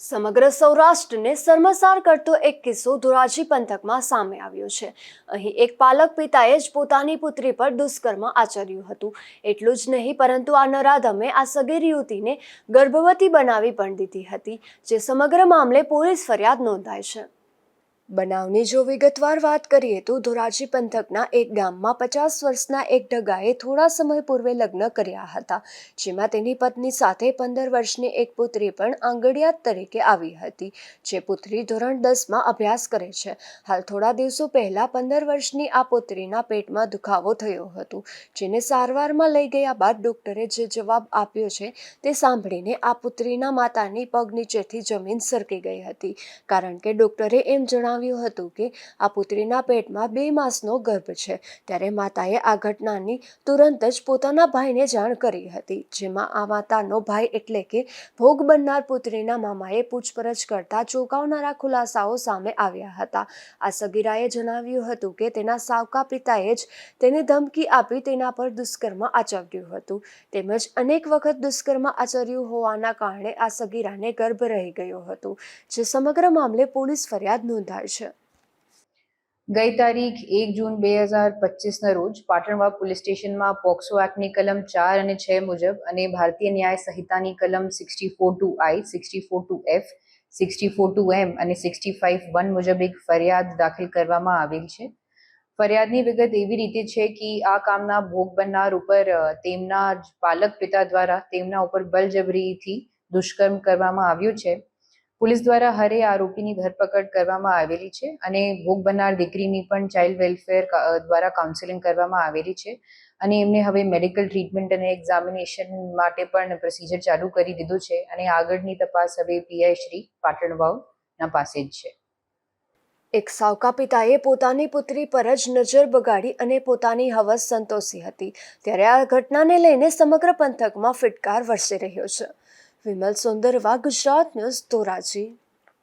સમગ્ર સૌરાષ્ટ્રને શર્મસાર કરતો એક કિસ્સો ધોરાજી પંથકમાં સામે આવ્યો છે. અહીં એક પાલક પિતાએ જ પોતાની પુત્રી પર દુષ્કર્મ આચર્યું હતું. એટલું જ નહીં, પરંતુ આ નરાધમે આ સગીર યુવતીને ગર્ભવતી બનાવી પણ દીધી હતી, જે સમગ્ર મામલે પોલીસ ફરિયાદ નોંધાઈ છે. બનાવની જો વિગતવાર વાત કરીએ તો ધોરાજી પંથકના એક ગામમાં પચાસ વર્ષના એક ઢગાએ થોડા સમય પૂર્વે લગ્ન કર્યા હતા, જેમાં તેની પત્ની સાથે પંદર વર્ષની એક પુત્રી પણ આંગડિયાત તરીકે આવી હતી, જે પુત્રી ધોરણ દસમાં અભ્યાસ કરે છે. હાલ થોડા દિવસો પહેલાં પંદર વર્ષની આ પુત્રીના પેટમાં દુખાવો થયો હતો, જેને સારવારમાં લઈ ગયા બાદ ડૉક્ટરે જે જવાબ આપ્યો છે તે સાંભળીને આ પુત્રીના માતાની પગ નીચેથી જમીન સરકી ગઈ હતી, કારણ કે ડૉક્ટરે એમ જણાવ્યું હતું કે આ પુત્રીના પેટમાં બે માસનો ગર્ભ છે. ત્યારે માતાએ આ ઘટનાની તુરંત જ પોતાના ભાઈને જાણ કરી હતી, જેમાં આ માતાનો ભાઈ એટલે કે ભોગ બનનાર પુત્રીના મામાએ પૂછપરછ કરતા ચોંકાવનારા ખુલાસાઓ સામે આવ્યા હતા. આ સગીરાએ જણાવ્યું હતું કે તેના સાવકા પિતાએ જ તેને ધમકી આપી તેના પર દુષ્કર્મ આચર્યું હતું. તેમજ અનેક વખત દુષ્કર્મ આચર્યું હોવાના કારણે આ સગીરાને ગર્ભ રહી ગયો હતો, જે સમગ્ર મામલે પોલીસ ફરિયાદ નોંધાઈ છે. ગઈ તારીખ એક જૂન બે હજાર પચીસના રોજ પાટણવા પોલીસ સ્ટેશનમાં પોક્સો એક્ટની કલમ ચાર અને છ મુજબ અને ભારતીય ન્યાય સંહિતાની કલમ sixty four two I sixty four two F sixty four two M અને સિક્સટી ફાઇવ વન મુજબ એક ફરિયાદ દાખલ કરવામાં આવેલ છે. ફરિયાદની વિગત એવી રીતે છે કે આ કામના ભોગ બનનાર ઉપર તેમના જ પાલક પિતા દ્વારા તેમના ઉપર બળજબરીથી દુષ્કર્મ કરવામાં આવ્યું છે. પોલીસ દ્વારા હરે આરોપીની ધરપકડ કરવામાં આવેલી છે અને ભોગ બનનાર દીકરીની પણ ચાઇલ્ડ વેલફેર દ્વારા કાઉન્સેલિંગ કરવામાં આવેલી છે. અને એમને હવે મેડિકલ ટ્રીટમેન્ટ અને એક્ઝામિનેશન માટે પણ પ્રોસિજર ચાલુ કરી દીધું છે અને આગળની તપાસ હવે પીઆઈ શ્રી પાટણવાવના પાસે જ છે. એક સાવકા પિતાએ પોતાની પુત્રી પર જ નજર બગાડી અને પોતાની હવસ સંતોષી હતી. ત્યારે આ ઘટનાને લઈને સમગ્ર પંથકમાં ફિટકાર વરસી રહ્યો છે. વિમલ સુંદરવા ગુજરાત ન્યૂઝ ધોરાજી.